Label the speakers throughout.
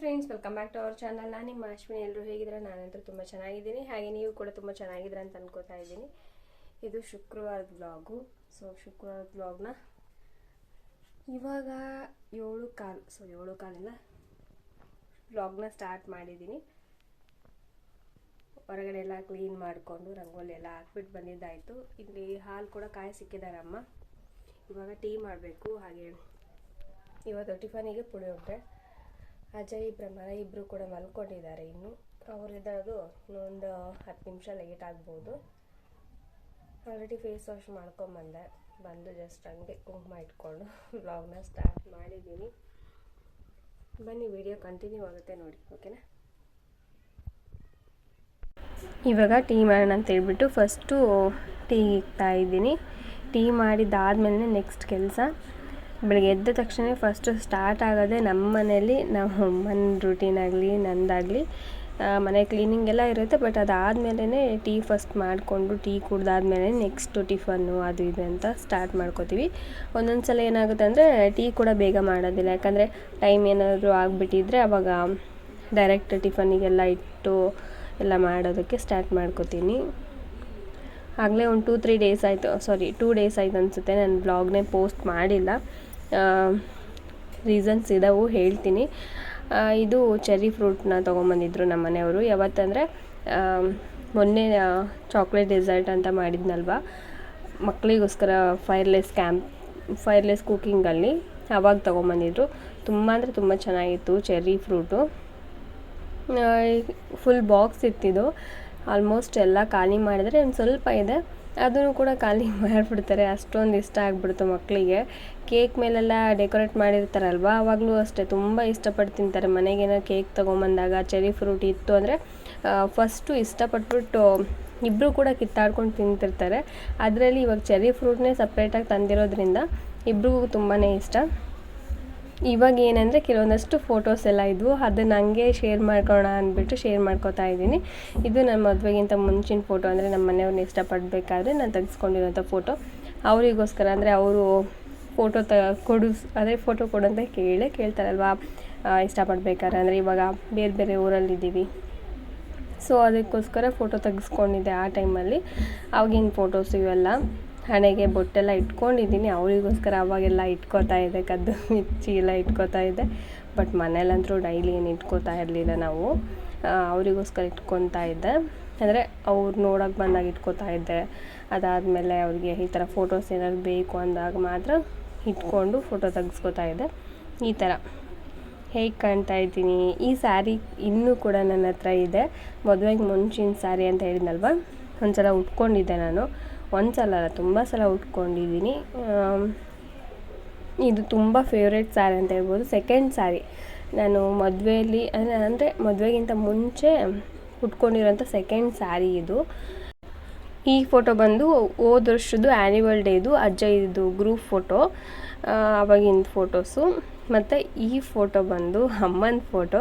Speaker 1: Friends welcome back to our channel ನಾನು ನಿಮ್ಮ ಅಶ್ವಿನಿ. ಎಲ್ಲರೂ ಹೇಗಿದ್ರೆ ನಾನಂತೂ ತುಂಬ ಚೆನ್ನಾಗಿದ್ದೀನಿ. ಹಾಗೆ ನೀವು ಕೂಡ ತುಂಬ ಚೆನ್ನಾಗಿದ್ದೀರ ಅಂತ ಅನ್ಕೋತಾ ಇದ್ದೀನಿ. ಇದು ಶುಕ್ರವಾರದ ಬ್ಲಾಗು ಸೊ ಶುಕ್ರವಾರದ ಬ್ಲಾಗ್ನ ಇವಾಗ ಏಳು ಕಾಲು ಸೊ ಏಳು ಕಾಲಿಂದ ಬ್ಲಾಗ್ನ ಸ್ಟಾರ್ಟ್ ಮಾಡಿದ್ದೀನಿ. ಹೊರಗಡೆ ಎಲ್ಲ ಕ್ಲೀನ್ ಮಾಡಿಕೊಂಡು, ರಂಗೋಲಿ ಎಲ್ಲ ಹಾಕ್ಬಿಟ್ಟು ಬಂದಿದ್ದಾಯಿತು. ಇಲ್ಲಿ ಹಾಲು ಕೂಡ ಕಾಯಿ ಸಿಕ್ಕಿದ್ದಾರೆ ಅಮ್ಮ ಇವಾಗ ಟೀ ಮಾಡಬೇಕು. ಹಾಗೆ, ಇವತ್ತು ಟಿಫನಿಗೆ ಪುಳಿಯೋಗರೆ ಅಜಯ್ ಪ್ರಮಾಣ ಇಬ್ಬರು ಕೂಡ ಮಲ್ಕೊಂಡಿದ್ದಾರೆ ಇನ್ನು. ಅವರಿದ್ದದು ಇನ್ನೊಂದು ಹತ್ತು ನಿಮಿಷ ಲೇಟ್ ಆಗ್ಬೋದು. ಆಲ್ರೆಡಿ ಫೇಸ್ ವಾಶ್ ಮಾಡ್ಕೊಂಬಂದೆ. ಬಂದು ಜಸ್ಟ್ ಹಂಗೆ ಕುಂಕುಮ ಇಟ್ಕೊಂಡು ವ್ಲಾಗ್ನ ಸ್ಟಾರ್ಟ್ ಮಾಡಿದ್ದೀನಿ. ಬನ್ನಿ ವಿಡಿಯೋ ಕಂಟಿನ್ಯೂ ಆಗುತ್ತೆ ನೋಡಿ ಓಕೆನಾ ಇವಾಗ ಟೀ ಮಾಡೋಣ ಅಂತ ಹೇಳ್ಬಿಟ್ಟು ಫಸ್ಟು ಟೀ ಇಕ್ತಾ ಇದ್ದೀನಿ. ಟೀ ಮಾಡಿದ್ದಾದಮೇಲೆ ನೆಕ್ಸ್ಟ್ ಕೆಲಸ. ಬೆಳಗ್ಗೆ ಎದ್ದ ತಕ್ಷಣ ಫಸ್ಟು ಸ್ಟಾರ್ಟ್ ಆಗೋದೆ ನಮ್ಮ ಮನೇಲಿ ನಮ್ಮ ಅಮ್ಮನ ರೂಟೀನ್ ಆಗಲಿ, ನಂದಾಗಲಿ. ಮನೆ ಕ್ಲೀನಿಂಗ್ ಎಲ್ಲ ಇರುತ್ತೆ ಬಟ್ ಅದಾದಮೇಲೆ ಟೀ ಫಸ್ಟ್ ಮಾಡಿಕೊಂಡು ಟೀ ಕುಡ್ದಾದ್ಮೇಲೆ ನೆಕ್ಸ್ಟು ಟಿಫನ್ನು ಅದು ಇದು ಅಂತ ಸ್ಟಾರ್ಟ್ ಮಾಡ್ಕೋತೀವಿ. ಒಂದೊಂದು ಸಲ ಏನಾಗುತ್ತೆ ಅಂದರೆ ಟೀ ಕೂಡ ಬೇಗ ಮಾಡೋದಿಲ್ಲ. ಯಾಕಂದರೆ ಟೈಮ್ ಏನಾದರೂ ಆಗಿಬಿಟ್ಟಿದ್ರೆ ಅವಾಗ ಡೈರೆಕ್ಟ್ ಟಿಫನ್ನಿಗೆಲ್ಲ ಇಟ್ಟು ಎಲ್ಲ ಮಾಡೋದಕ್ಕೆ ಸ್ಟಾರ್ಟ್ ಮಾಡ್ಕೋತೀನಿ. ಆಗಲೇ ಒಂದು ಟೂ ತ್ರೀ ಡೇಸ್ ಆಯಿತು ಸಾರಿ ಟೂ ಡೇಸ್ ಆಯ್ತು ಅನಿಸುತ್ತೆ. ನಾನು ಬ್ಲಾಗ್ನೇ ಪೋಸ್ಟ್ ಮಾಡಿಲ್ಲ. ರೀಸನ್ಸ್ ಇದಾವೆ ಹೇಳ್ತೀನಿ. ಇದು ಚೆರ್ರಿ ಫ್ರೂಟ್ನ ತೊಗೊಂಬಂದಿದ್ರು ನಮ್ಮ ಮನೆಯವರು. ಯಾವತ್ತಂದರೆ ಮೊನ್ನೆ ಚಾಕ್ಲೇಟ್ ಡೆಸರ್ಟ್ ಅಂತ ಮಾಡಿದ್ನಲ್ವ? ಮಕ್ಕಳಿಗೋಸ್ಕರ ಫೈರ್ಲೆಸ್ ಕ್ಯಾಂಪ್ ಫೈರ್ಲೆಸ್ ಕುಕ್ಕಿಂಗಲ್ಲಿ ಅವಾಗ ತೊಗೊಂಬಂದಿದ್ರು. ತುಂಬ ಅಂದರೆ ತುಂಬ ಚೆನ್ನಾಗಿತ್ತು ಚೆರ್ರಿ ಫ್ರೂಟು ಫುಲ್ ಬಾಕ್ಸ್ ಇತ್ತಿದು ಆಲ್ಮೋಸ್ಟ್ ಎಲ್ಲ ಖಾಲಿ ಮಾಡಿದರೆ ಒಂದು ಸ್ವಲ್ಪ ಇದೆ. ಅದನ್ನು ಕೂಡ ಖಾಲಿ ಮಾಡಿಬಿಡ್ತಾರೆ. ಅಷ್ಟೊಂದು ಇಷ್ಟ ಆಗಿಬಿಡ್ತು ಮಕ್ಕಳಿಗೆ ಕೇಕ್ ಮೇಲೆಲ್ಲ ಡೆಕೋರೇಟ್ ಮಾಡಿರ್ತಾರಲ್ವ? ಆವಾಗಲೂ ಅಷ್ಟೇ. ತುಂಬ ಇಷ್ಟಪಟ್ಟು ತಿಂತಾರೆ. ಮನೆಗೇನೋ ಕೇಕ್ ತೊಗೊಂಬಂದಾಗ, ಚೆರಿ ಫ್ರೂಟ್ ಇತ್ತು ಅಂದರೆ ಫಸ್ಟು ಇಷ್ಟಪಟ್ಬಿಟ್ಟು ಇಬ್ಬರು ಕೂಡ ಕಿತ್ತಾಡ್ಕೊಂಡು ತಿಂತಿರ್ತಾರೆ. ಅದರಲ್ಲಿ ಇವಾಗ ಚೆರಿ ಫ್ರೂಟ್ನೇ ಸಪ್ರೇಟಾಗಿ ತಂದಿರೋದ್ರಿಂದ ಇಬ್ರಿಗೂ ತುಂಬಾ ಇಷ್ಟ. ಇವಾಗ ಏನಂದರೆ ಕೆಲವೊಂದಷ್ಟು ಫೋಟೋಸ್ ಎಲ್ಲ ಇದ್ವು. ಅದನ್ನ ಹಂಗೆ ಶೇರ್ ಮಾಡ್ಕೋಣ ಅಂದ್ಬಿಟ್ಟು ಶೇರ್ ಮಾಡ್ಕೋತಾ ಇದ್ದೀನಿ. ಇದು ನನ್ನ ಮದುವೆಗಿಂತ ಮುಂಚಿನ ಫೋಟೋ ಅಂದರೆ ನಮ್ಮ ಮನೆಯವ್ರನ್ನ ಇಷ್ಟಪಡಬೇಕಾದ್ರೆ ನಾನು ತೆಗೆಸ್ಕೊಂಡಿರೋಂಥ ಫೋಟೋ ಅವರಿಗೋಸ್ಕರ ಅಂದರೆ ಅವರು ಫೋಟೋ ತ, ಕೊಡು, ಅದೇ ಫೋಟೋ ಕೊಡು ಅಂತ ಕೇಳೇ ಕೇಳ್ತಾರಲ್ವಾ? ಇಷ್ಟಪಡಬೇಕಾದ್ರೆ. ಅಂದರೆ ಇವಾಗ ಬೇರೆ ಬೇರೆ ಊರಲ್ಲಿದ್ದೀವಿ ಸೊ ಅದಕ್ಕೋಸ್ಕರ ಫೋಟೋ ತೆಗೆಸ್ಕೊಂಡಿದ್ದೆ ಆ ಟೈಮಲ್ಲಿ ಅವಾಗಿನ ಫೋಟೋಸ್ ಇವೆಲ್ಲ. ಹಣೆಗೆ ಬೊಟ್ಟೆಲ್ಲ ಇಟ್ಕೊಂಡಿದ್ದೀನಿ. ಅವರಿಗೋಸ್ಕರ ಅವಾಗೆಲ್ಲ ಇಟ್ಕೋತಾ ಇದ್ದೆ. ಕದ್ದು ಮಿರ್ಚಿ ಎಲ್ಲ ಇಟ್ಕೋತಾ ಇದ್ದೆ. ಬಟ್ ಮನೇಲಂತೂ ಡೈಲಿ ಏನು ಇಟ್ಕೋತಾ ಇರಲಿಲ್ಲ ನಾವು. ಅವರಿಗೋಸ್ಕರ ಇಟ್ಕೊತಾ ಇದ್ದೆ. ಅಂದರೆ ಅವ್ರು ನೋಡೋಕೆ ಬಂದಾಗ ಇಟ್ಕೋತಾ ಇದ್ದೆ. ಅದಾದಮೇಲೆ ಅವ್ರಿಗೆ ಈ ಥರ ಫೋಟೋಸ್ ಏನಾದ್ರು ಬೇಕು ಅಂದಾಗ ಮಾತ್ರ ಇಟ್ಕೊಂಡು ಫೋಟೋ ತೆಗೆಸ್ಕೋತಾ ಇದ್ದೆ. ಈ ಥರ. ಹೇಗೆ ಕಾಣ್ತಾ ಇದ್ದೀನಿ? ಈ ಸ್ಯಾರಿ ಇನ್ನೂ ಕೂಡ ನನ್ನ ಹತ್ರ ಇದೆ. ಮದುವೆಗೆ ಮುಂಚಿನ ಸ್ಯಾರಿ ಅಂತ ಹೇಳಿದ್ನಲ್ವ? ಒಂದು ಸಲ ಉಟ್ಕೊಂಡಿದ್ದೆ ನಾನು. ಒಂದು ಸಲ ತುಂಬ ಸಲ ಉಟ್ಕೊಂಡಿದ್ದೀನಿ ಇದು ತುಂಬ ಫೇವ್ರೇಟ್ ಸ್ಯಾರಿ ಅಂತ ಹೇಳ್ಬೋದು. ಸೆಕೆಂಡ್ ಸ್ಯಾರಿ ನಾನು ಮದುವೆಯಲ್ಲಿ ಅಂದರೆ ಅಂದರೆ ಮದುವೆಗಿಂತ ಮುಂಚೆ ಉಟ್ಕೊಂಡಿರೋಂಥ ಸೆಕೆಂಡ್ ಸ್ಯಾರಿ ಇದು. ಈ ಫೋಟೋ ಬಂದು ಹೋದ ವರ್ಷದ್ದು ಆ್ಯನಿವಲ್ ಡೇದು ಅಜ್ಜಯ್ಯದು ಗ್ರೂಪ್ ಫೋಟೋ ಅವಾಗಿನ ಫೋಟೋಸು ಮತ್ತು ಈ ಫೋಟೋ ಬಂದು ಅಮ್ಮನ ಫೋಟೋ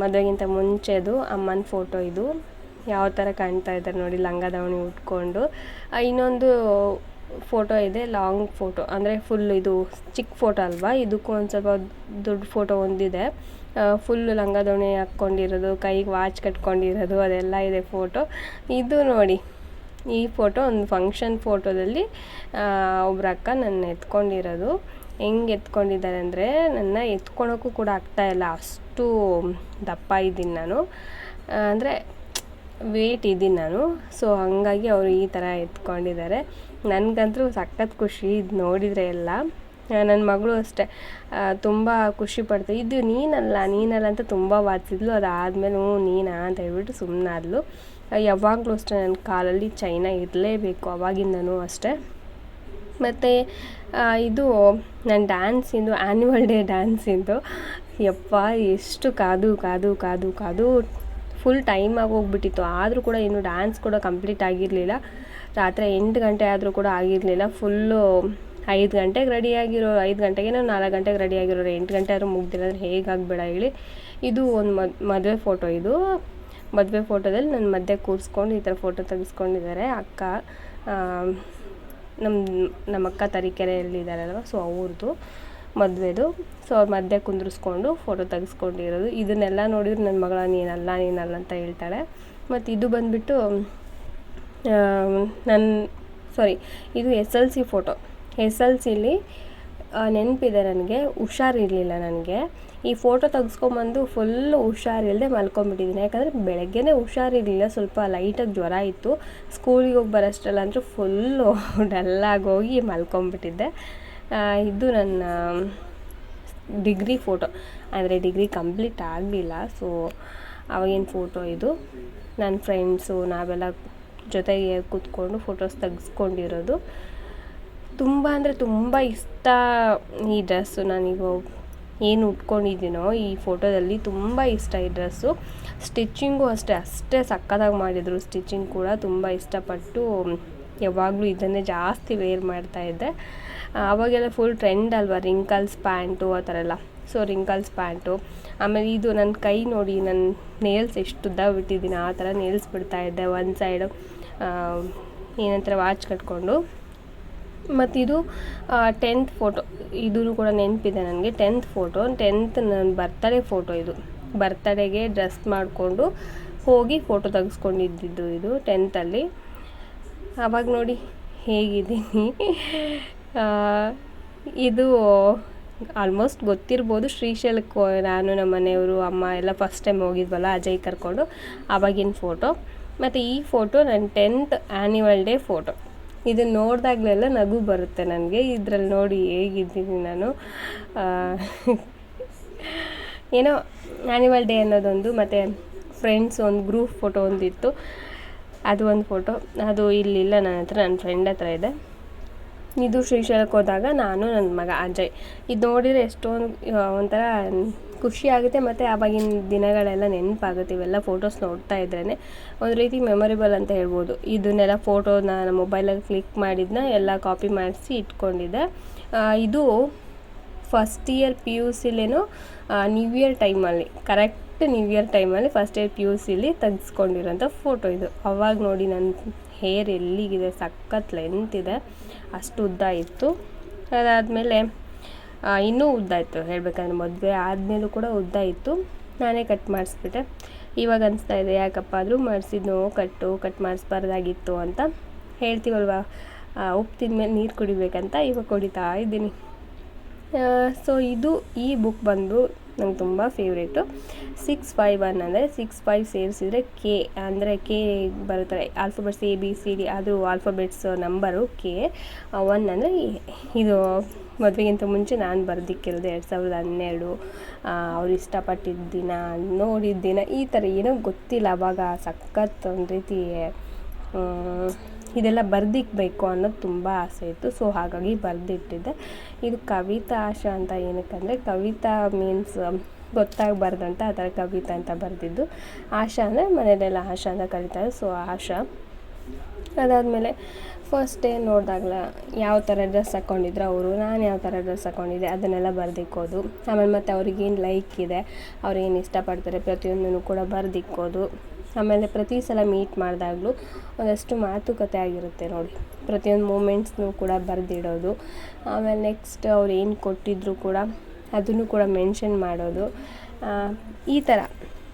Speaker 1: ಮದುವೆಗಿಂತ ಮುಂಚೆದು ಅಮ್ಮನ ಫೋಟೋ ಇದು. ಯಾವ ಥರ ಕಾಣ್ತಾ ಇದ್ದಾರೆ ನೋಡಿ, ಲಂಗ ದಾವಣಿ ಉಟ್ಕೊಂಡು. ಇನ್ನೊಂದು ಫೋಟೋ ಇದೆ, ಲಾಂಗ್ ಫೋಟೋ. ಅಂದರೆ ಫುಲ್ ಇದು ಚಿಕ್ಕ ಫೋಟೋ ಅಲ್ವಾ? ಇದಕ್ಕೂ ಒಂದು ಸ್ವಲ್ಪ ದೊಡ್ಡ ಫೋಟೋ ಒಂದಿದೆ. ಫುಲ್ ಲಂಗ ದಾವಣಿ ಹಾಕ್ಕೊಂಡಿರೋದು ಕೈಗೆ ವಾಚ್ ಕಟ್ಕೊಂಡಿರೋದು, ಅದೆಲ್ಲ ಇದೆ ಫೋಟೋ. ಇದು ನೋಡಿ, ಈ ಫೋಟೋ ಒಂದು ಫಂಕ್ಷನ್ ಫೋಟೋದಲ್ಲಿ ಒಬ್ರ ಅಕ್ಕ ನನ್ನ ಎತ್ಕೊಂಡಿರೋದು. ಹೆಂಗೆ ಎತ್ಕೊಂಡಿದ್ದಾರೆ ಅಂದರೆ, ನನ್ನ ಎತ್ಕೊಳಕ್ಕೂ ಕೂಡ ಆಗ್ತಾ ಇಲ್ಲ. ಅಷ್ಟು ದಪ್ಪ ಇದ್ದೀನಿ ನಾನು. ಅಂದರೆ ವೇಟ್ ಇದ್ದೀನಿ ನಾನು. ಸೊ ಹಾಗಾಗಿ ಅವರು ಈ ಥರ ಎತ್ಕೊಂಡಿದ್ದಾರೆ. ನನಗಂತೂ ಸಖತ್ ಖುಷಿ ಇದು ನೋಡಿದರೆ ಎಲ್ಲ. ನನ್ನ ಮಗಳು ಅಷ್ಟೇ. ತುಂಬ ಖುಷಿ ಪಡ್ತು. ಇದು ನೀನಲ್ಲ ನೀನಲ್ಲ ಅಂತ ತುಂಬ ವಾದಿಸಿದ್ಲು. ಅದಾದಮೇಲೆ, ಹ್ಞೂ, ನೀನಾ ಅಂತ ಹೇಳ್ಬಿಟ್ಟು ಸುಮ್ಮನಾದ್ಲು ಯಾವಾಗಲೂ ಅಷ್ಟೇ ನನ್ನ ಕಾಲಲ್ಲಿ ಚೈನ ಇರಲೇಬೇಕು, ಅವಾಗಿಂದನೂ ಅಷ್ಟೇ. ಮತ್ತು ಇದು ನನ್ನ ಡ್ಯಾನ್ಸಿಂದು ಆ್ಯನ್ಯುವಲ್ ಡೇ ಡ್ಯಾನ್ಸಿಂದು ಯಪ್ಪ, ಎಷ್ಟು ಕಾದು ಕಾದು ಕಾದು ಕಾದು. ಫುಲ್ ಟೈಮ್ ಆಗೋಗ್ಬಿಟ್ಟಿತ್ತು ಆದರೂ ಕೂಡ ಇನ್ನು ಡ್ಯಾನ್ಸ್ ಕೂಡ ಕಂಪ್ಲೀಟ್ ಆಗಿರಲಿಲ್ಲ. ರಾತ್ರಿ ಎಂಟು ಗಂಟೆ ಆದರೂ ಕೂಡ ಆಗಿರಲಿಲ್ಲ. ಫುಲ್ಲು ಐದು ಗಂಟೆಗೆ ರೆಡಿಯಾಗಿರೋ ಐದು ಗಂಟೆಗೆ ನಾನು ನಾಲ್ಕು ಗಂಟೆಗೆ ರೆಡಿಯಾಗಿರೋರು ಎಂಟು ಗಂಟೆ ಆದರೂ ಮುಗ್ದಿಲ್ಲ. ಅಂದರೆ ಹೇಗಾಗಬೇಡ ಹೇಳಿ. ಇದು ಒಂದು ಮದ್ ಮದುವೆ ಫೋಟೋ ಇದು. ಮದುವೆ ಫೋಟೋದಲ್ಲಿ ನನ್ನ ಮಧ್ಯೆ ಕೂರಿಸ್ಕೊಂಡು ಈ ಥರ ಫೋಟೋ ತೆಗೆಸ್ಕೊಂಡಿದ್ದಾರೆ. ಅಕ್ಕ ನಮ್ಮ ನಮ್ಮ ಅಕ್ಕ ತರೀಕೆರೆಯಲ್ಲಿದ್ದಾರಲ್ವ ಸೊ ಅವ್ರದ್ದು ಮದುವೆದು. ಸೊ ಅವ್ರ ಮಧ್ಯೆ ಕುಂದಿರಿಸ್ಕೊಂಡು ಫೋಟೋ ತೆಗೆಸ್ಕೊಂಡಿರೋದು. ಇದನ್ನೆಲ್ಲ ನೋಡಿದ್ರೆ ನನ್ನ ಮಗಳ ನೀನಲ್ಲ ನೀನಲ್ಲ ಅಂತ ಹೇಳ್ತಾಳೆ. ಮತ್ತು ಇದು ಬಂದುಬಿಟ್ಟು ನನ್ನ ಸಾರಿ ಇದು S L C photo S L ಸಿಲಿ ನೆನಪಿದೆ ನನಗೆ, ಹುಷಾರಿರಲಿಲ್ಲ ನನಗೆ. ಈ ಫೋಟೋ ತೆಗೆಸ್ಕೊಂಬಂದು ಫುಲ್ಲು ಹುಷಾರಿಲ್ಲದೆ ಮಲ್ಕೊಂಬಿಟ್ಟಿದ್ದೀನಿ. ಯಾಕಂದರೆ ಬೆಳಗ್ಗೆನೇ ಹುಷಾರಿರಲಿಲ್ಲ, ಸ್ವಲ್ಪ ಲೈಟಾಗಿ ಜ್ವರ ಇತ್ತು. ಸ್ಕೂಲಿಗೆ ಹೋಗಿ ಬರೋಷ್ಟಲ್ಲ ಅಂದರೆ ಫುಲ್ಲು ಡಲ್ಲಾಗಿ ಹೋಗಿ ಮಲ್ಕೊಂಬಿಟ್ಟಿದ್ದೆ. ಇದು ನನ್ನ ಡಿಗ್ರಿ ಫೋಟೋ. ಅಂದರೆ ಡಿಗ್ರಿ ಕಂಪ್ಲೀಟ್ ಆಗಲಿಲ್ಲ. ಸೊ ಅವಾಗಿನ ಫೋಟೋ ಇದು? ನನ್ನ ಫ್ರೆಂಡ್ಸು ನಾವೆಲ್ಲ ಜೊತೆಗೆ ಕೂತ್ಕೊಂಡು ಫೋಟೋಸ್ ತೆಗೆಸ್ಕೊಂಡಿರೋದು. ತುಂಬ ಅಂದರೆ ತುಂಬ ಇಷ್ಟ ಈ ಡ್ರೆಸ್ಸು ನಾನೀಗ ಏನು ಉಟ್ಕೊಂಡಿದ್ದೀನೋ ಈ ಫೋಟೋದಲ್ಲಿ ತುಂಬ ಇಷ್ಟ ಈ ಡ್ರೆಸ್ಸು ಸ್ಟಿಚ್ಚಿಂಗು ಅಷ್ಟೇ ಅಷ್ಟೇ ಸಕ್ಕತ್ತಾಗಿ ಮಾಡಿದರು. ಸ್ಟಿಚ್ಚಿಂಗ್ ಕೂಡ ತುಂಬ ಇಷ್ಟಪಟ್ಟು ಯಾವಾಗಲೂ ಇದನ್ನೇ ಜಾಸ್ತಿ ವೇರ್ ಮಾಡ್ತಾಯಿದ್ದೆ ಆವಾಗೆಲ್ಲ ಫುಲ್ ಟ್ರೆಂಡ್ ಅಲ್ವಾ ರಿಂಕಲ್ಸ್ ಪ್ಯಾಂಟು ಆ ಥರ ಎಲ್ಲ. ಸೊ ರಿಂಕಲ್ಸ್ ಪ್ಯಾಂಟು ಆಮೇಲೆ ಇದು ನನ್ನ ಕೈ ನೋಡಿ ನನ್ನ ನೇಲ್ಸ್ ಎಷ್ಟು ಉದ್ದ ಬಿಟ್ಟಿದ್ದೀನಿ ಆ ಥರ ನೇಲ್ಸ್ ಬಿಡ್ತಾಯಿದ್ದೆ ಒಂದು ಸೈಡು ಏನಂತಾರೆ ವಾಚ್ ಕಟ್ಕೊಂಡು. ಮತ್ತಿದು ಟೆಂತ್ ಫೋಟೋ ಇದೂ ಕೂಡ ನೆನಪಿದೆ ನನಗೆ ಟೆಂತ್ ಫೋಟೋ ಟೆಂತ್ ನನ್ನ ಬರ್ತಡೇ ಫೋಟೋ ಇದು. ಬರ್ತಡೇಗೆ ಡ್ರೆಸ್ ಮಾಡಿಕೊಂಡು ಹೋಗಿ ಫೋಟೋ ತೆಗೆಸ್ಕೊಂಡಿದ್ದು ಇದು ಟೆಂತಲ್ಲಿ ಆವಾಗ ನೋಡಿ, ಹೇಗಿದ್ದೀನಿ. ಇದು ಆಲ್ಮೋಸ್ಟ್ ಗೊತ್ತಿರ್ಬೋದು ಶ್ರೀಶೈಲಕ್ಕೆ ನಾನು ನಮ್ಮ ಮನೆಯವರು, ಅಮ್ಮ ಎಲ್ಲ ಫಸ್ಟ್ ಟೈಮ್ ಹೋಗಿದ್ವಲ್ಲ, ಅಜಯ್ ಕರ್ಕೊಂಡು. ಆವಾಗಿನ ಫೋಟೋ ಮತ್ತು ಈ ಫೋಟೋ ನನ್ನ ಟೆಂತ್ ಆ್ಯನ್ಯುವಲ್ ಡೇ ಫೋಟೋ ಇದನ್ನು ನೋಡಿದಾಗಲೆಲ್ಲ ನಗು ಬರುತ್ತೆ ನನಗೆ. ಇದರಲ್ಲಿ ನೋಡಿ ಹೇಗಿದ್ದೀನಿ ನಾನು. ಏನೋ ಆ್ಯನ್ಯುವಲ್ ಡೇ ಅನ್ನೋದೊಂದು, ಮತ್ತು ಫ್ರೆಂಡ್ಸ್ ಒಂದು ಗ್ರೂಪ್ ಫೋಟೋ ಒಂದಿತ್ತು. ಅದು ಒಂದು ಫೋಟೋ ಅದು ಇಲ್ಲಿಲ್ಲ, ನನ್ನ ಹತ್ರ, ನನ್ನ ಫ್ರೆಂಡ್ ಹತ್ರ ಇದೆ. ಇದು ಶ್ರೀಶೈಲಕ್ಕೆ ಹೋದಾಗ ನಾನು ನನ್ನ ಮಗ ಅಜಯ್. ಇದು ನೋಡಿದರೆ ಎಷ್ಟೊಂದು ಒಂಥರ ಖುಷಿ ಆಗುತ್ತೆ ಮತ್ತು ಆವಾಗಿನ ದಿನಗಳೆಲ್ಲ ನೆನಪಾಗುತ್ತೆ. ಇವೆಲ್ಲ ಫೋಟೋಸ್ ನೋಡ್ತಾ ಇದ್ರೇ ಒಂದು ರೀತಿ ಮೆಮೊರೇಬಲ್ ಅಂತ ಹೇಳ್ಬೋದು. ಇದನ್ನೆಲ್ಲ ಫೋಟೋನ ನಾನು ಮೊಬೈಲಲ್ಲಿ ಕ್ಲಿಕ್ ಮಾಡಿದ್ನ ಎಲ್ಲ ಕಾಪಿ ಮಾಡಿಸಿ ಇಟ್ಕೊಂಡಿದ್ದೆ. ಇದು ಫಸ್ಟ್ ಇಯರ್ ಪಿ ಯು ಸಿಲೇನೋ ನ್ಯೂ ಇಯರ್ ಟೈಮಲ್ಲಿ ಕರೆಕ್ಟ್ ನ್ಯೂ ಇಯರ್ ಟೈಮಲ್ಲಿ ಫಸ್ಟ್ ಇಯರ್ ಪಿ ಯು ಸಿಲಿ ತೆಗೆಸ್ಕೊಂಡಿರೋಂಥ ಫೋಟೋ ಇದು. ಅವಾಗ ನೋಡಿ ನನ್ನ ಹೇರ್ ಎಲ್ಲಿಗಿದೆ, ಸಖತ್ ಲೆಂತ್ ಇದೆ. ಅಷ್ಟು ಉದ್ದ ಇತ್ತು. ಅದಾದಮೇಲೆ ಇನ್ನೂ ಉದ್ದ ಇತ್ತು. ಹೇಳಬೇಕಂದ್ರೆ ಮದುವೆ ಆದಮೇಲೂ ಕೂಡ ಉದ್ದ ಇತ್ತು. ನಾನೇ ಕಟ್ ಮಾಡಿಸ್ಬಿಟ್ಟೆ. ಇವಾಗ ಅನಿಸ್ತಾ ಇದೆ, ಯಾಕಪ್ಪ ಆದರೂ ಮಾಡಿಸಿದ್ನೋ ಕಟ್ಟು ಕಟ್ ಮಾಡಿಸ್ಬಾರ್ದಾಗಿತ್ತು ಅಂತ. ಹೇಳ್ತೀವಲ್ವ? ಉಪ್ಪು ತಿಂದಮೇಲೆ ನೀರು ಕುಡಿಬೇಕಂತ ಇವಾಗ ಕುಡಿತಾ ಇದ್ದೀನಿ. ಸೊ ಇದು ಈ ಬುಕ್ ಬಂದು ನಂಗೆ ತುಂಬ ಫೇವ್ರೇಟು ಸಿಕ್ಸ್ ಫೈವ್ ಒನ್ ಅಂದರೆ ಸಿಕ್ಸ್ ಫೈವ್ ಸೇರಿಸಿದರೆ ಕೆ ಅಂದರೆ ಕೆ ಬರುತ್ತಾರೆ alphabets A B C D ಅದು ಆಲ್ಫಾಬೆಟ್ಸ್ ನಂಬರು ಕೆ ಒನ್ ಅಂದರೆ ಇದು ಮದುವೆಗಿಂತ ಮುಂಚೆ ನಾನು ಬರೆದಿಕ್ಕಿರೋದು ಎರಡು ಸಾವಿರದ ಹನ್ನೆರಡು ಅವ್ರು ಇಷ್ಟಪಟ್ಟಿದ್ದ ದಿನ ನೋಡಿದ ದಿನ, ಈ ಥರ ಏನೋ ಗೊತ್ತಿಲ್ಲ. ಅವಾಗ ಸಖತ್ ಒಂದು ರೀತಿ ಇದೆಲ್ಲ ಬರೆದಿಕ್ಬೇಕು ಅನ್ನೋದು ತುಂಬ ಆಸೆ ಇತ್ತು. ಸೊ, ಹಾಗಾಗಿ ಬರೆದಿಟ್ಟಿದ್ದೆ. ಇದು ಕವಿತಾ ಆಶಾ ಅಂತ ಏನಕ್ಕಂದರೆ ಕವಿತಾ ಮೀನ್ಸ್ ಗೊತ್ತಾಗಬಾರ್ದಂತ ಆ ಥರ ಕವಿತಾ ಅಂತ ಬರೆದಿದ್ದು. ಆಶಾ ಅಂದರೆ ಮನೆಯಲ್ಲೆಲ್ಲ ಆಶಾ ಅಂತ ಕರೀತಾರೆ. ಸೊ, ಆಶಾ. ಅದಾದಮೇಲೆ ಫಸ್ಟ್ ಡೇ ನೋಡಿದಾಗಲ, ಯಾವ ಥರ ಡ್ರೆಸ್ ಹಾಕ್ಕೊಂಡಿದ್ರು ಅವರು, ನಾನು ಯಾವ ಥರ ಡ್ರೆಸ್ ಹಾಕ್ಕೊಂಡಿದ್ದೆ ಅದನ್ನೆಲ್ಲ ಬರೆದಿಕ್ಕೋದು. ಆಮೇಲೆ ಮತ್ತು ಅವ್ರಿಗೇನು ಲೈಕ್ ಇದೆ, ಅವ್ರೇನು ಇಷ್ಟಪಡ್ತಾರೆ ಪ್ರತಿಯೊಂದನ್ನು ಕೂಡ ಬರೆದಿಕ್ಕೋದು. ಆಮೇಲೆ ಪ್ರತಿ ಸಲ ಮೀಟ್ ಮಾಡಿದಾಗಲೂ ಒಂದಷ್ಟು ಮಾತುಕತೆ ಆಗಿರುತ್ತೆ ನೋಡಿ. ಪ್ರತಿಯೊಂದು ಮೂಮೆಂಟ್ಸ್ನೂ ಕೂಡ ಬರೆದಿಡೋದು. ಆಮೇಲೆ ನೆಕ್ಸ್ಟ್ ಅವ್ರು ಏನು ಕೊಟ್ಟಿದ್ರು ಕೂಡ ಅದನ್ನು ಕೂಡ ಮೆನ್ಷನ್ ಮಾಡೋದು. ಈ ಥರ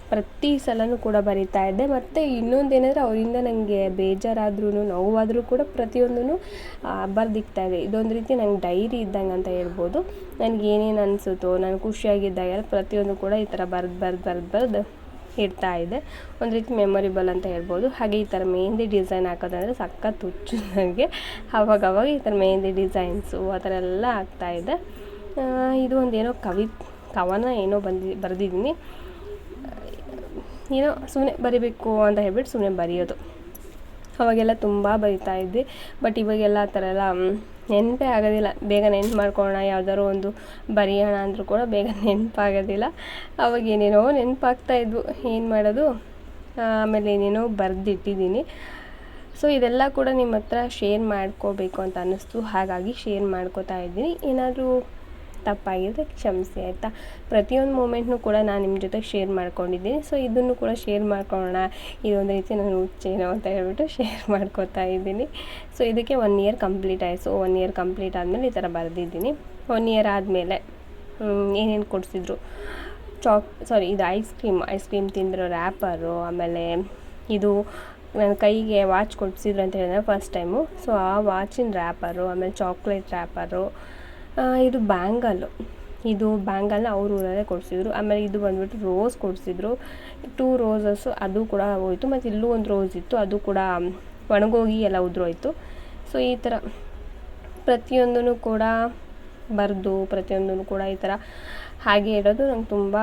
Speaker 1: ಪ್ರತಿ ಸಲವೂ ಕೂಡ ಬರಿತಾ ಇದ್ದೆ. ಮತ್ತು ಇನ್ನೊಂದೇನೆಂದರೆ ಅವರಿಂದ ನನಗೆ ಬೇಜಾರಾದ್ರೂ ನೋವಾದರೂ ಕೂಡ ಪ್ರತಿಯೊಂದೂ ಬರೆದಿಕ್ತಾ ಇದೆ ಇದೊಂದು ರೀತಿ ನಂಗೆ ಡೈರಿ ಇದ್ದಂಗೆ ಅಂತ ಹೇಳ್ಬೋದು. ನನಗೇನೇನು ಅನಿಸುತ್ತೋ, ನಾನು ಖುಷಿಯಾಗಿದ್ದಾಗೆಲ್ಲ ಪ್ರತಿಯೊಂದು ಕೂಡ ಈ ಥರ ಬರ್ದು ಬರ್ದು ಬರ್ದು ಬರ್ದು ಇಡ್ತಾ ಇದೆ. ಒಂದು ರೀತಿ ಮೆಮೊರಿಬಲ್ ಅಂತ ಹೇಳ್ಬೋದು. ಹಾಗೆ ಈ ಥರ ಮೆಹಂದಿ ಡಿಸೈನ್ ಹಾಕೋದಂದರೆ ಸಖತ್ ಹುಚ್ಚು ನನಗೆ ಅವಾಗವಾಗ ಈ ಥರ ಮೆಹಂದಿ ಡಿಸೈನ್ಸು ಆ ಥರ ಎಲ್ಲ ಆಗ್ತಾಯಿದೆ ಇದು. ಒಂದು ಏನೋ ಕವಿ, ಕವನ ಏನೋ ಬಂದಿ, ಬರೆದಿದ್ದೀನಿ. ಏನೋ ಸುಮ್ಮನೆ ಬರಿಬೇಕು ಅಂತ ಹೇಳ್ಬಿಟ್ಟು ಸುಮ್ಮನೆ ಬರೆಯೋದು. ಅವಾಗೆಲ್ಲ ತುಂಬ ಬರಿತಾ ಇದ್ದೆ. ಬಟ್ ಇವಾಗೆಲ್ಲ ಆ ಥರ ಎಲ್ಲ ನೆನಪೇ ಆಗೋದಿಲ್ಲ. ಬೇಗ ನೆನ್ಪು ಮಾಡ್ಕೊಳ್ಳೋಣ, ಯಾವ್ದಾದ್ರು ಒಂದು ಬರೆಯೋಣ ಅಂದರೂ ಕೂಡ ಬೇಗ ನೆನಪಾಗೋದಿಲ್ಲ. ಅವಾಗ ಏನೇನೋ ನೆನಪಾಗ್ತಾ ಇದ್ವು. ಏನು ಮಾಡೋದು? ಆಮೇಲೆ ಏನೇನೋ ಬರೆದಿಟ್ಟಿದ್ದೀನಿ. ಸೊ ಇದೆಲ್ಲ ಕೂಡ ನಿಮ್ಮ ಹತ್ರ ಶೇರ್ ಮಾಡ್ಕೋಬೇಕು ಅಂತ ಅನ್ನಿಸ್ತು. ಹಾಗಾಗಿ ಶೇರ್ ಮಾಡ್ಕೋತಾ ಇದ್ದೀನಿ. ಏನಾದರೂ ತಪ್ಪಾಗಿದ್ದರೆ ಕ್ಷಮಿಸಿ ಆಯಿತಾ? ಪ್ರತಿಯೊಂದು ಮೂಮೆಂಟ್ನೂ ಕೂಡ ನಾನು ನಿಮ್ಮ ಜೊತೆ ಶೇರ್ ಮಾಡ್ಕೊಂಡಿದ್ದೀನಿ. ಸೊ ಇದನ್ನು ಕೂಡ ಶೇರ್ ಮಾಡ್ಕೊಳ್ಳೋಣ. ಇದೊಂದು ರೀತಿ ನಾನು ಹುಚ್ಚೇನೋ ಅಂತ ಹೇಳ್ಬಿಟ್ಟು ಶೇರ್ ಮಾಡ್ಕೋತಾ ಇದ್ದೀನಿ. ಸೊ ಇದಕ್ಕೆ ಒನ್ ಇಯರ್ ಕಂಪ್ಲೀಟ್ ಆಯಿತು. ಸೊ ಒನ್ ಇಯರ್ ಕಂಪ್ಲೀಟ್ ಆದಮೇಲೆ ಈ ಥರ ಬರೆದಿದ್ದೀನಿ. ಒನ್ ಇಯರ್ ಆದಮೇಲೆ ಏನೇನು ಕೊಡಿಸಿದ್ರು? ಚಾಕ್ ಸಾರಿ ಇದು ಐಸ್ ಕ್ರೀಮ್ ಐಸ್ ಕ್ರೀಮ್ ತಿಂದಿರೋ ರ್ಯಾಪರು ಆಮೇಲೆ ಇದು ನನ್ನ ಕೈಗೆ ವಾಚ್ ಕೊಡಿಸಿದ್ರು ಅಂತ ಹೇಳಿದ್ರೆ ಫಸ್ಟ್ ಟೈಮು ಸೊ ಆ ವಾಚಿನ ರ್ಯಾಪರು ಆಮೇಲೆ ಚಾಕ್ಲೇಟ್ ರ್ಯಾಪರು ಇದು ಬ್ಯಾಂಗಲ್ ಇದು ಬ್ಯಾಂಗಲ್ನ ಅವ್ರ ಊರಲ್ಲೇ ಕೊಡಿಸಿದ್ರು. ಆಮೇಲೆ ಇದು ಬಂದ್ಬಿಟ್ಟು ರೋಸ್ ಕೊಡಿಸಿದ್ರು. ಟೂ ರೋಸಸ್ಸು ಅದು ಕೂಡ ಹೋಯಿತು. ಮತ್ತು ಇಲ್ಲೂ ಒಂದು ರೋಸ್ ಇತ್ತು. ಅದು ಕೂಡ ಒಣಗೋಗಿ ಎಲ್ಲ ಉದ್ರೋಯ್ತು. ಸೊ ಈ ಥರ ಪ್ರತಿಯೊಂದೂ ಕೂಡ ಬರೆದು ಪ್ರತಿಯೊಂದೂ ಕೂಡ ಈ ಥರ ಹಾಗೆ ಇಡೋದು ನಂಗೆ ತುಂಬ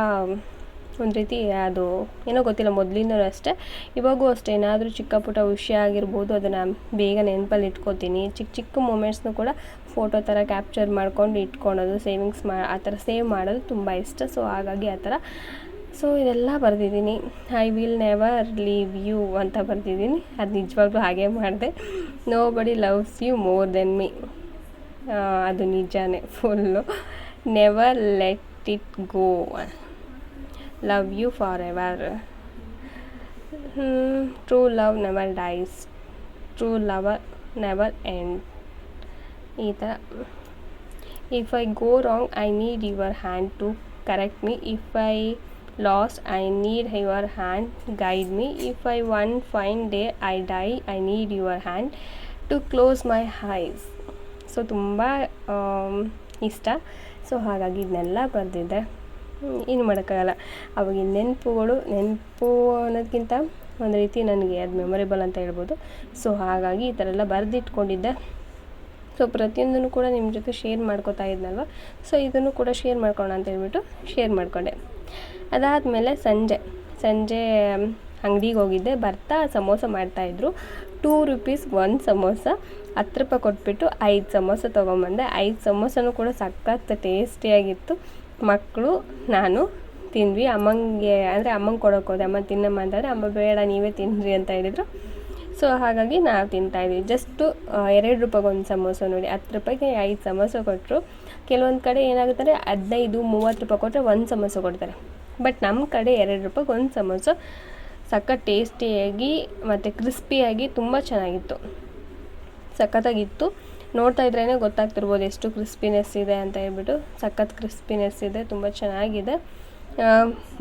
Speaker 1: ಒಂದು ರೀತಿ ಅದು ಏನೋ ಗೊತ್ತಿಲ್ಲ ಮೊದಲಿಂದಲೂ ಅಷ್ಟೇ. ಇವಾಗೂ ಅಷ್ಟೇ, ಏನಾದರೂ ಚಿಕ್ಕ ಪುಟ್ಟ ವಿಷಯ ಆಗಿರ್ಬೋದು, ಅದನ್ನು ಬೇಗ ನೆನಪಲ್ಲಿ ಇಟ್ಕೋತೀನಿ. ಚಿಕ್ಕ ಚಿಕ್ಕ ಮೂಮೆಂಟ್ಸ್ನು ಕೂಡ ಫೋಟೋ ಥರ ಕ್ಯಾಪ್ಚರ್ ಮಾಡ್ಕೊಂಡು ಇಟ್ಕೊಳೋದು ಸೇವಿಂಗ್ಸ್ ಮಾ, ಆ ಥರ ಸೇವ್ ಮಾಡೋದು ತುಂಬ ಇಷ್ಟ. ಸೊ ಹಾಗಾಗಿ ಆ ಥರ. ಸೊ ಇದೆಲ್ಲ ಬರೆದಿದ್ದೀನಿ. I will never leave you ಅಂತ ಬರೆದಿದ್ದೀನಿ. ಅದು ನಿಜವಾಗ್ಲೂ ಹಾಗೆ ಮಾಡಿದೆ. Nobody loves you more than me ಅದು ನಿಜಾನೇ full never let it go love you forever true love never dies true lover never end ಈ ಥರ if I go wrong I need your hand to correct me if I lost I need your hand guide me if I one fine day I die I need your hand to close my eyes so ತುಂಬ ಇಷ್ಟ. So ಹಾಗಾಗಿ ಇದನ್ನೆಲ್ಲ ಬರೆದಿದ್ದೆ. ಏನು ಮಾಡೋಕ್ಕಾಗಲ್ಲ. ಅವಾಗಿನ ನೆನಪುಗಳು, ನೆನಪು ಅನ್ನೋದಕ್ಕಿಂತ ಒಂದು ರೀತಿ ನನಗೆ ಅದು ಮೆಮೊರೇಬಲ್ ಅಂತ ಹೇಳ್ಬೋದು. ಸೊ ಹಾಗಾಗಿ ಈ ಥರ ಎಲ್ಲ ಬರೆದಿಟ್ಕೊಂಡಿದ್ದೆ. ಸೊ ಪ್ರತಿಯೊಂದನ್ನು ಕೂಡ ನಿಮ್ಮ ಜೊತೆ ಶೇರ್ ಮಾಡ್ಕೋತಾ ಇದ್ನಲ್ವ? ಸೊ ಇದನ್ನು ಕೂಡ ಶೇರ್ ಮಾಡ್ಕೊಳ್ಳೋಣ ಅಂತ ಹೇಳ್ಬಿಟ್ಟು ಶೇರ್ ಮಾಡಿಕೊಂಡೆ. ಅದಾದಮೇಲೆ ಸಂಜೆ. ಸಂಜೆ ಅಂಗಡಿಗೆ ಹೋಗಿದ್ದೆ. ಬರ್ತಾ ಸಮೋಸ ಮಾಡ್ತಾಯಿದ್ರು ಟೂ ರುಪೀಸ್ ಒಂದು ಸಮೋಸ. ಹತ್ತು ರೂಪಾಯಿ ಕೊಟ್ಬಿಟ್ಟು ಐದು ಸಮೋಸ ತೊಗೊಂಬಂದೆ. ಐದು ಸಮೋಸನೂ ಕೂಡ ಸಖತ್ ಟೇಸ್ಟಿಯಾಗಿತ್ತು ಮಕ್ಕಳು, ನಾನು ತಿಂದ್ವಿ. ಅಮ್ಮಂಗೆ, ಅಂದರೆ ಅಮ್ಮಂಗೆ ಕೊಡೋಕೆ ಹೋದೆ. ಅಮ್ಮ ತಿನ್ನಮ್ಮ ಅಂತಂದರೆ, ಅಮ್ಮ ಬೇಡ, ನೀವೇ ತಿನ್ನಿರಿ ಅಂತ ಹೇಳಿದರು. ಸೊ ಹಾಗಾಗಿ ನಾವು ತಿಂತಾಯಿದ್ವಿ ಜಸ್ಟು ಎರಡು ರೂಪಾಯಿಗೆ ಒಂದು ಸಮೋಸ ನೋಡಿ. ಹತ್ತು ರೂಪಾಯಿಗೆ ಐದು ಸಮೋಸ ಕೊಟ್ಟರು ಕೆಲವೊಂದು ಕಡೆ ಏನಾಗುತ್ತಾರೆ, ಹದಿನೈದು, ಮೂವತ್ತು ರೂಪಾಯಿ ಕೊಟ್ಟರೆ ಒಂದು ಸಮೋಸ ಕೊಡ್ತಾರೆ. ಬಟ್ ನಮ್ಮ ಕಡೆ ಎರಡು ರೂಪಾಯಿಗೆ ಒಂದು ಸಮೋಸ ಸಖತ್ ಟೇಸ್ಟಿಯಾಗಿ ಮತ್ತು ಕ್ರಿಸ್ಪಿಯಾಗಿ ತುಂಬ ಚೆನ್ನಾಗಿತ್ತು. ಸಖತ್ತಾಗಿತ್ತು. ನೋಡ್ತಾ ಇದ್ರೇ ಗೊತ್ತಾಗ್ತಿರ್ಬೋದು ಎಷ್ಟು ಕ್ರಿಸ್ಪಿನೆಸ್ ಇದೆ ಅಂತ ಹೇಳ್ಬಿಟ್ಟು. ಸಖತ್ ಕ್ರಿಸ್ಪಿನೆಸ್ ಇದೆ, ತುಂಬ ಚೆನ್ನಾಗಿದೆ.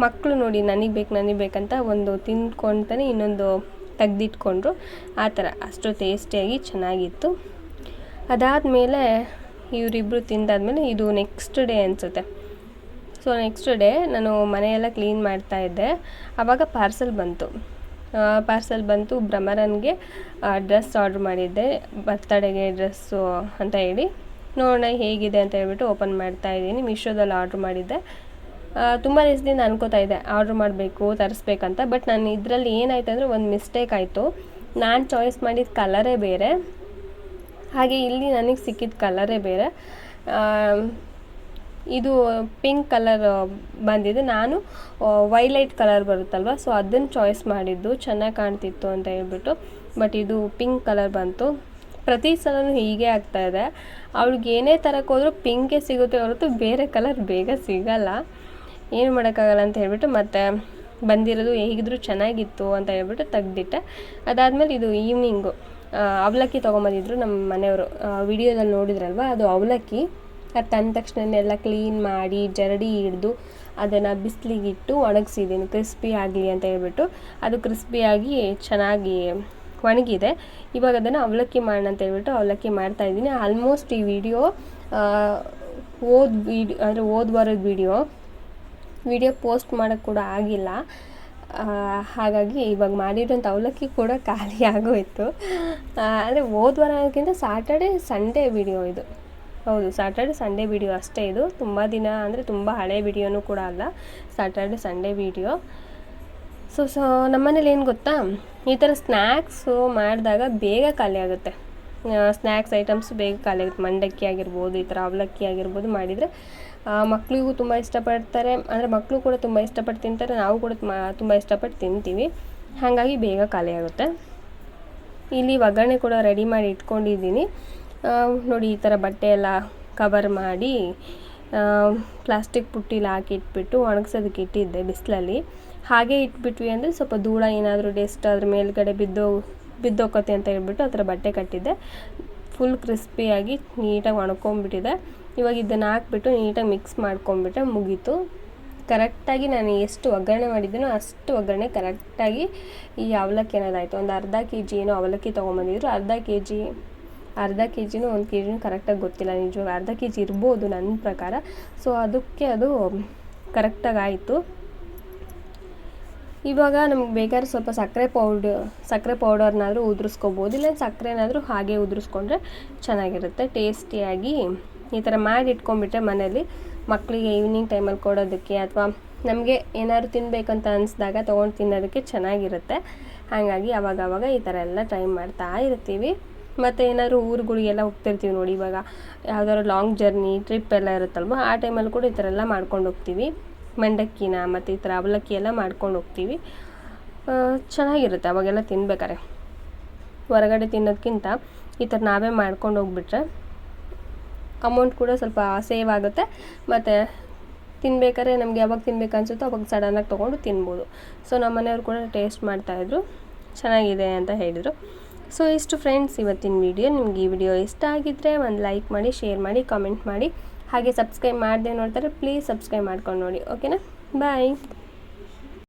Speaker 1: ಮಕ್ಕಳು ನೋಡಿ ನನಗೆ ಬೇಕು, ನನಗೆ ಬೇಕಂತ ಒಂದು ತಿಂದ್ಕೊಳ್ತಾನೆ ಇನ್ನೊಂದು ತೆಗ್ದಿಟ್ಕೊಂಡ್ರು. ಆ ಥರ ಅಷ್ಟು ಟೇಸ್ಟಿಯಾಗಿ ಚೆನ್ನಾಗಿತ್ತು. ಅದಾದಮೇಲೆ ಇವರಿಬ್ಬರು ತಿಂದಾದಮೇಲೆ ಇದು ನೆಕ್ಸ್ಟ್ ಡೇ ಅನಿಸುತ್ತೆ. ಸೊ ನೆಕ್ಸ್ಟ್ ಡೇ ನಾನು ಮನೆಯೆಲ್ಲ ಕ್ಲೀನ್ ಮಾಡ್ತಾಯಿದ್ದೆ ಆವಾಗ ಪಾರ್ಸೆಲ್ ಬಂತು. ಪಾರ್ಸಲ್ ಬಂತು ಭ್ರಮರನ್ಗೆ ಡ್ರೆಸ್ ಆರ್ಡ್ರ್ ಮಾಡಿದ್ದೆ. ಬರ್ತಡೆಗೆ ಡ್ರೆಸ್ಸು ಅಂತ ಹೇಳಿ. ನೋಡೋಣ ಹೇಗಿದೆ ಅಂತ ಹೇಳ್ಬಿಟ್ಟು ಓಪನ್ ಮಾಡ್ತಾ ಇದ್ದೀನಿ. ಮೀಶೋದಲ್ಲಿ ಆರ್ಡ್ರ್ ಮಾಡಿದ್ದೆ. ತುಂಬ ದಿವಸದಿಂದ ಅನ್ಕೋತಾ ಇದ್ದೆ ಆರ್ಡ್ರ್ ಮಾಡಬೇಕು, ತರಿಸ್ಬೇಕಂತ. ಬಟ್ ನಾನು ಇದರಲ್ಲಿ ಏನಾಯ್ತು ಅಂದರೆ ಒಂದು ಮಿಸ್ಟೇಕ್ ಆಯಿತು. ನಾನು ಚಾಯ್ಸ್ ಮಾಡಿದ ಕಲರೇ ಬೇರೆ. ಹಾಗೆ ಇಲ್ಲಿ ನನಗೆ ಸಿಕ್ಕಿದ ಕಲರೇ ಬೇರೆ. ಇದು ಪಿಂಕ್ ಕಲರ್ ಬಂದಿದೆ. ನಾನು ವೈಲೈಟ್ ಕಲರ್ ಬರುತ್ತಲ್ವ? ಸೊ ಅದನ್ನು ಚಾಯ್ಸ್ ಮಾಡಿದ್ದು. ಚೆನ್ನಾಗಿ ಕಾಣ್ತಿತ್ತು ಅಂತ ಹೇಳ್ಬಿಟ್ಟು. ಬಟ್ ಇದು ಪಿಂಕ್ ಕಲರ್ ಬಂತು. ಪ್ರತಿ ಸಲವೂ ಹೀಗೆ ಆಗ್ತಾ ಇದೆ. ಅವ್ಳಿಗೆ ಏನೇ ತರಕ್ಕೆ ಹೋದರೂ ಪಿಂಕೇ ಸಿಗುತ್ತೆ ಹೊರತು ಬೇರೆ ಕಲರ್ ಬೇಗ ಸಿಗಲ್ಲ. ಏನು ಮಾಡೋಕ್ಕಾಗಲ್ಲ ಅಂತ ಹೇಳ್ಬಿಟ್ಟು ಮತ್ತೆ ಬಂದಿರೋದು ಹೇಗಿದ್ರು ಚೆನ್ನಾಗಿತ್ತು ಅಂತ ಹೇಳ್ಬಿಟ್ಟು ತೆಗ್ದಿಟ್ಟೆ. ಅದಾದಮೇಲೆ ಇದು ಈವ್ನಿಂಗು ಅವಲಕ್ಕಿ ತೊಗೊಂಬಂದಿದ್ರು ನಮ್ಮ ಮನೆಯವರು. ವಿಡಿಯೋದಲ್ಲಿ ನೋಡಿದ್ರಲ್ವ? ಅದು ಅವಲಕ್ಕಿ. ತಂದ ತಕ್ಷಣ ಎಲ್ಲ ಕ್ಲೀನ್ ಮಾಡಿ ಜರಡಿ ಹಿಡ್ದು ಅದನ್ನು ಬಿಸಿಲಿಗಿಟ್ಟು ಒಣಗಿಸಿದ್ದೀನಿ ಕ್ರಿಸ್ಪಿ ಆಗಲಿ ಅಂತ ಹೇಳ್ಬಿಟ್ಟು ಅದು ಕ್ರಿಸ್ಪಿಯಾಗಿ ಚೆನ್ನಾಗಿ ಒಣಗಿದೆ. ಇವಾಗ ಅದನ್ನು ಅವಲಕ್ಕಿ ಮಾಡೋಣ ಅಂತ ಹೇಳ್ಬಿಟ್ಟು ಅವಲಕ್ಕಿ ಮಾಡ್ತಾಯಿದ್ದೀನಿ ಆಲ್ಮೋಸ್ಟ್ ಈ ವಿಡಿಯೋ ಓದ್ ವಿಡಿಯೋ ಅಂದರೆ ಓದ್ ಬರೋದು ವಿಡಿಯೋ ವಿಡಿಯೋ ಪೋಸ್ಟ್ ಮಾಡೋಕ್ಕೆ ಕೂಡ ಆಗಿಲ್ಲ. ಹಾಗಾಗಿ ಇವಾಗ ಮಾಡಿರೋಂಥ ಅವಲಕ್ಕಿ ಕೂಡ ಖಾಲಿ ಆಗೋಯಿತು. ಅಂದರೆ ಹೋದ ವಾರ ಅನ್ನೋದಕ್ಕಿಂತ ಸಾಟರ್ಡೆ ಸಂಡೇ ವಿಡಿಯೋ ಇದು. ಹೌದು ಸ್ಯಾಟರ್ಡೆ ಸಂಡೇ ವಿಡಿಯೋ ಅಷ್ಟೇ ಇದು. ತುಂಬ ದಿನ ಅಂದರೆ ತುಂಬ ಹಳೆ ವಿಡಿಯೋನೂ ಕೂಡ ಅಲ್ಲ. Saturday Sunday video so so ನಮ್ಮನೇಲಿ ಏನು ಗೊತ್ತಾ? ಈ ಥರ ಸ್ನ್ಯಾಕ್ಸು ಮಾಡಿದಾಗ ಬೇಗ ಖಾಲಿ ಆಗುತ್ತೆ. ಸ್ನ್ಯಾಕ್ಸ್ ಐಟಮ್ಸ್ ಬೇಗ ಖಾಲಿ ಆಗುತ್ತೆ. ಮಂಡಕ್ಕಿ ಆಗಿರ್ಬೋದು, ಈ ಥರ ಅವಲಕ್ಕಿ ಆಗಿರ್ಬೋದು ಮಾಡಿದರೆ ಮಕ್ಕಳಿಗೂ ತುಂಬ ಇಷ್ಟಪಡ್ತಾರೆ. ಅಂದರೆ ಮಕ್ಕಳು ಕೂಡ ತುಂಬ ಇಷ್ಟಪಟ್ಟು ತಿಂತಾರೆ. ನಾವು ಕೂಡ ತುಂಬ ಇಷ್ಟಪಟ್ಟು ತಿಂತೀವಿ. ಹಾಗಾಗಿ ಬೇಗ ಖಾಲಿ ಆಗುತ್ತೆ. ಇಲ್ಲಿ ಒಗ್ಗರಣೆ ಕೂಡ ರೆಡಿ ಮಾಡಿ ಇಟ್ಕೊಂಡಿದ್ದೀನಿ. ನೋಡಿ, ಈ ಥರ ಬಟ್ಟೆ ಎಲ್ಲ ಕವರ್ ಮಾಡಿ ಪ್ಲಾಸ್ಟಿಕ್ ಪುಟ್ಟಿಲಿ ಹಾಕಿ ಇಟ್ಬಿಟ್ಟು ಒಣಗ್ಸೋದಕ್ಕೆ ಇಟ್ಟಿದ್ದೆ ಬಿಸಿಲಲ್ಲಿ. ಹಾಗೆ ಇಟ್ಬಿಟ್ವಿ ಅಂದರೆ ಸ್ವಲ್ಪ ಧೂಳ ಏನಾದರೂ ಡೆಸ್ಟ್ ಅದ್ರ ಮೇಲ್ಗಡೆ ಬಿದ್ದೋ ಬಿದ್ದೋಕತ್ತೆ ಅಂತ ಹೇಳ್ಬಿಟ್ಟು ಆ ಥರ ಬಟ್ಟೆ ಕಟ್ಟಿದ್ದೆ. ಫುಲ್ ಕ್ರಿಸ್ಪಿಯಾಗಿ ನೀಟಾಗಿ ಒಣಕೊಂಡ್ಬಿಟ್ಟಿದೆ. ಇವಾಗ ಇದನ್ನು ಹಾಕ್ಬಿಟ್ಟು ನೀಟಾಗಿ ಮಿಕ್ಸ್ ಮಾಡ್ಕೊಂಬಿಟ್ರೆ ಮುಗೀತು. ಕರೆಕ್ಟಾಗಿ ನಾನು ಎಷ್ಟು ಒಗ್ಗರಣೆ ಮಾಡಿದ್ದೀನೋ ಅಷ್ಟು ಒಗ್ಗರಣೆ ಕರೆಕ್ಟಾಗಿ ಈ ಅವಲಕ್ಕಿ ಅನ್ನೋದಾಯಿತು. ಒಂದು ಅರ್ಧ ಕೆ ಜಿ ಏನೋ ಅವಲಕ್ಕಿ ತೊಗೊಂಬಂದಿದ್ರು ಅರ್ಧ ಕೆ ಜಿ ಅರ್ಧ ಕೆ ಜಿನೂ ಒಂದು ಕೆ ಜಿನೂ ಕರೆಕ್ಟಾಗಿ ಗೊತ್ತಿಲ್ಲ ನಿಜವಾಗ ಅರ್ಧ ಕೆ ಜಿ ಇರ್ಬೋದು ನನ್ನ ಪ್ರಕಾರ. ಸೊ ಅದಕ್ಕೆ ಅದು ಕರೆಕ್ಟಾಗಿ ಆಯಿತು. ಇವಾಗ ನಮ್ಗೆ ಬೇಕಾದ್ರೆ ಸ್ವಲ್ಪ ಸಕ್ಕರೆ ಪೌಡರ್ ಸಕ್ಕರೆ ಪೌಡರ್ನಾದರೂ ಉದುರಿಸ್ಕೋಬೋದು. ಇಲ್ಲ ಸಕ್ಕರೆನಾದರೂ ಹಾಗೆ ಉದುರಿಸ್ಕೊಂಡ್ರೆ ಚೆನ್ನಾಗಿರುತ್ತೆ. ಟೇಸ್ಟಿಯಾಗಿ ಈ ಥರ ಮಾಡಿ ಇಟ್ಕೊಂಡ್ಬಿಟ್ರೆ ಮನೇಲಿ ಮಕ್ಕಳಿಗೆ ಈವ್ನಿಂಗ್ ಟೈಮಲ್ಲಿ ಕೊಡೋದಕ್ಕೆ ಅಥವಾ ನಮಗೆ ಏನಾದ್ರು ತಿನ್ನಬೇಕಂತ ಅನಿಸ್ದಾಗ ತೊಗೊಂಡು ತಿನ್ನೋದಕ್ಕೆ ಚೆನ್ನಾಗಿರುತ್ತೆ. ಹಾಗಾಗಿ ಅವಾಗ ಅವಾಗ ಈ ಥರ ಎಲ್ಲ ಟ್ರೈ ಮಾಡ್ತಾ ಇರ್ತೀವಿ. ಮತ್ತು ಏನಾದ್ರು ಊರುಗಳಿಗೆಲ್ಲ ಹೋಗ್ತಿರ್ತೀವಿ ನೋಡಿ ಇವಾಗ. ಯಾವ್ದಾದ್ರು ಲಾಂಗ್ ಜರ್ನಿ ಟ್ರಿಪ್ ಎಲ್ಲ ಇರುತ್ತಲ್ವ, ಆ ಟೈಮಲ್ಲಿ ಕೂಡ ಈ ಥರ ಎಲ್ಲ ಮಾಡ್ಕೊಂಡು ಹೋಗ್ತೀವಿ. ಮಂಡಕ್ಕಿನ ಮತ್ತು ಈ ಥರ ಅವಲಕ್ಕಿ ಎಲ್ಲ ಮಾಡ್ಕೊಂಡು ಹೋಗ್ತೀವಿ. ಚೆನ್ನಾಗಿರುತ್ತೆ ಅವಾಗೆಲ್ಲ ತಿನ್ಬೇಕಾರೆ ಹೊರಗಡೆ ತಿನ್ನೋದಕ್ಕಿಂತ ಈ ಥರ ನಾವೇ ಮಾಡ್ಕೊಂಡು ಹೋಗ್ಬಿಟ್ರೆ ಅಮೌಂಟ್ ಕೂಡ ಸ್ವಲ್ಪ ಸೇವ್ ಆಗುತ್ತೆ. ಮತ್ತು ತಿನ್ಬೇಕಾದ್ರೆ ನಮಗೆ ಯಾವಾಗ ತಿನ್ಬೇಕು ಅನಿಸುತ್ತೋ ಅವಾಗ ಸಡನ್ನಾಗಿ ತೊಗೊಂಡು ತಿನ್ಬೋದು. ಸೊ ನಮ್ಮ ಮನೆಯವ್ರು ಕೂಡ ಟೇಸ್ಟ್ ಮಾಡ್ತಾಯಿದ್ರು ಚೆನ್ನಾಗಿದೆ ಅಂತ ಹೇಳಿದರು. ಸೊ ಇಷ್ಟು ಫ್ರೆಂಡ್ಸ್ ಇವತ್ತಿನ ವಿಡಿಯೋ ನಿಮ್ಗೆ ಈ ವಿಡಿಯೋ ಇಷ್ಟ ಆಗಿದ್ದರೆ ಒಂದು ಲೈಕ್ ಮಾಡಿ ಶೇರ್ ಮಾಡಿ ಕಾಮೆಂಟ್ ಮಾಡಿ. ಹಾಗೆ ಸಬ್ಸ್ಕ್ರೈಬ್ ಮಾಡಿದೆ ನೋಡ್ತಾರೆ ಪ್ಲೀಸ್ ಸಬ್ಸ್ಕ್ರೈಬ್ ಮಾಡ್ಕೊಂಡು ನೋಡಿ ಓಕೆನಾ ಬಾಯ್